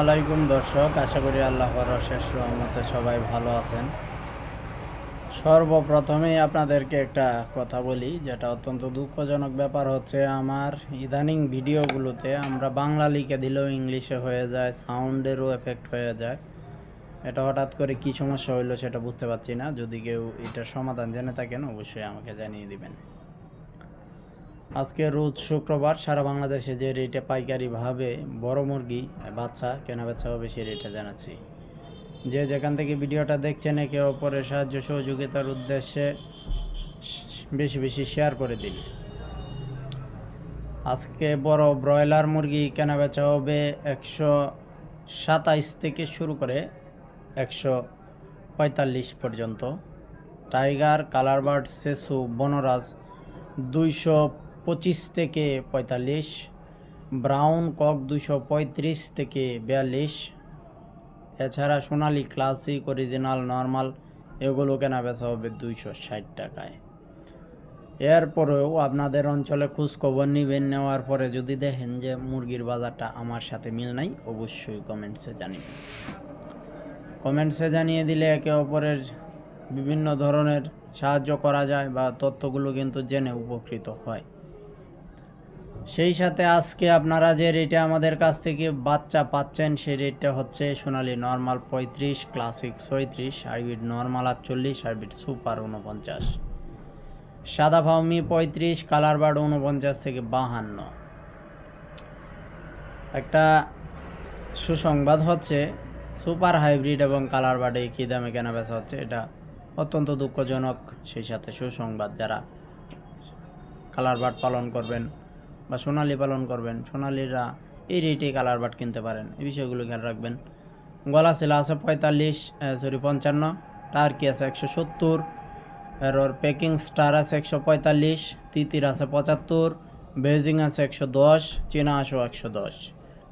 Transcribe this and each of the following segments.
আলাইকুম দর্শক, আশা করি আল্লাহর অশেষ রহমতে সবাই ভালো আছেন। সর্বপ্রথমেই আপনাদেরকে একটা কথা বলি, যেটা অত্যন্ত দুঃখজনক ব্যাপার হচ্ছে, আমার ইদানিং ভিডিওগুলোতে আমরা বাংলা লিখে দিলেও ইংলিশে হয়ে যায়, সাউন্ডেরও এফেক্ট হয়ে যায়। এটা হঠাৎ করে কি সমস্যা হইল সেটা বুঝতে পারছি না। যদি কেউ এটার সমাধান জেনে থাকেন, অবশ্যই আমাকে জানিয়ে দিবেন। আজকে রোজ শুক্রবার সারা বাংলাদেশে যে রেটে পাইকারিভাবে বড় মুরগি, বাচ্চা কেনা বেচা হবে সেই রেটে জানাচ্ছি। যে যেখান থেকে ভিডিওটা দেখছেন একে অপরের সাহায্য সহযোগিতার উদ্দেশ্যে বেশি বেশি শেয়ার করে দিন। আজকে বড় ব্রয়লার মুরগি কেনা বেচা হবে একশো সাতাইশ থেকে শুরু করে একশো পঁয়তাল্লিশ পর্যন্ত। টাইগার, কালারবার্ড, সেসু, বনরাজ দুইশো পঁচিশ থেকে পঁয়তাল্লিশ, ব্রাউন কক দুশো পঁয়ত্রিশ থেকে বিয়াল্লিশ। এছাড়া সোনালি ক্লাসিক, অরিজিনাল, নর্মাল, এগুলো কেনা বেচা হবে দুইশো ষাট টাকায়। এরপরেও আপনাদের অঞ্চলে খোঁজখবর নেবেন, নেওয়ার পরে যদি দেখেন যে মুরগির বাজারটা আমার সাথে মিল নাই, অবশ্যই কমেন্টসে জানিবেন। কমেন্টসে জানিয়ে দিলে একে অপরের বিভিন্ন ধরনের সাহায্য করা যায় বা তথ্যগুলো কিন্তু জেনে উপকৃত হয়। সেই সাথে আজকে আপনারা যে রেটে আমাদের কাছ থেকে বাচ্চা পাচ্ছেন, সেই রেটটা হচ্ছে সোনালি নর্মাল পঁয়ত্রিশ ক্লাসিক ছয়ত্রিশ হাইব্রিড নর্মাল আটচল্লিশ হাইব্রিড সুপার উনপঞ্চাশ সাদা ফাউমি পঁয়ত্রিশ কালার বার্ড উনপঞ্চাশ থেকে বাহান্ন। একটা সুসংবাদ হচ্ছে সুপার হাইব্রিড এবং কালার বার্ডে কী দামে কেনা বেচা হচ্ছে, এটা অত্যন্ত দুঃখজনক। সেই সাথে সুসংবাদ, যারা কালার বার্ড পালন করবেন বা সোনালি পালন করবেন, সোনালিরা এই রেটে কালার বার্ড কিনতে পারেন। এই বিষয়গুলো খেয়াল রাখবেন। গলা শিলা আছে পঁয়তাল্লিশ সরি পঞ্চান্ন, টার্কি আছে একশো সত্তর এরপর প্যাকিং স্টার আছে একশো পঁয়তাল্লিশ, তিতির আছে পঁচাত্তর, বেজিং আছে একশো দশ, চীনা আসো একশো দশ।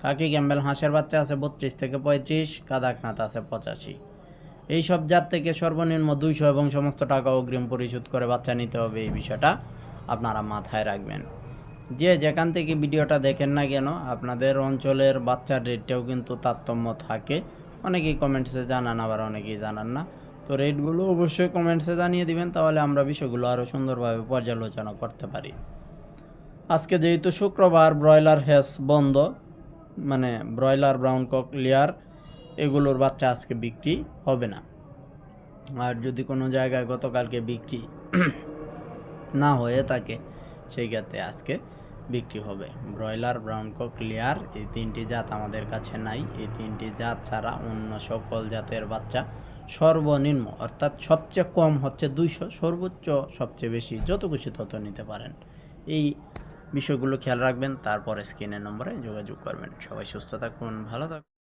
কাকি ক্যাম্বেল হাঁসের বাচ্চা আছে বত্রিশ থেকে পঁয়ত্রিশ কাদাকনাথ আছে পঁচাশি। এই সব জাত থেকে সর্বনিম্ন দুইশো এবং সমস্ত টাকা অগ্রিম পরিশোধ করে বাচ্চা নিতে হবে, এই বিষয়টা আপনারা মাথায় রাখবেন। যে যেখান থেকে ভিডিওটা দেখেন না কেন, আপনাদের অঞ্চলের বাচ্চার রেটটাও কিন্তু তারতম্য থাকে। অনেকেই কমেন্টসে জানান, আবার অনেকেই জানান না। তো রেটগুলো অবশ্যই কমেন্টসে জানিয়ে দিবেন, তাহলে আমরা বিষয়গুলো আরও সুন্দরভাবে পর্যালোচনা করতে পারি। আজকে যেহেতু শুক্রবার ব্রয়লার হ্যাস বন্ধ মানে ব্রয়লার ব্রাউন কক লেয়ার এগুলোর বাচ্চা আজকে বিক্রি হবে না। আর যদি কোনো জায়গায় গতকালকে বিক্রি না হয়ে থাকে, সেই ক্ষেত্রে আজকে বিক্রি হবে। ব্রয়লার ব্রাউন ক্লিয়ার লেয়ার এই তিনটি জাত আমাদের কাছে নাই। এই তিনটি জাত ছাড়া অন্য সকল জাতের বাচ্চা সর্বনিম্ন, অর্থাৎ সবচেয়ে কম হচ্ছে দুইশো, সর্বোচ্চ সবচেয়ে বেশি যত খুশি তত নিতে পারেন। এই বিষয়গুলো খেয়াল রাখবেন, তারপরে স্ক্রিনের নম্বরে যোগাযোগ করবেন। সবাই সুস্থ থাকুন, ভালো থাকুন।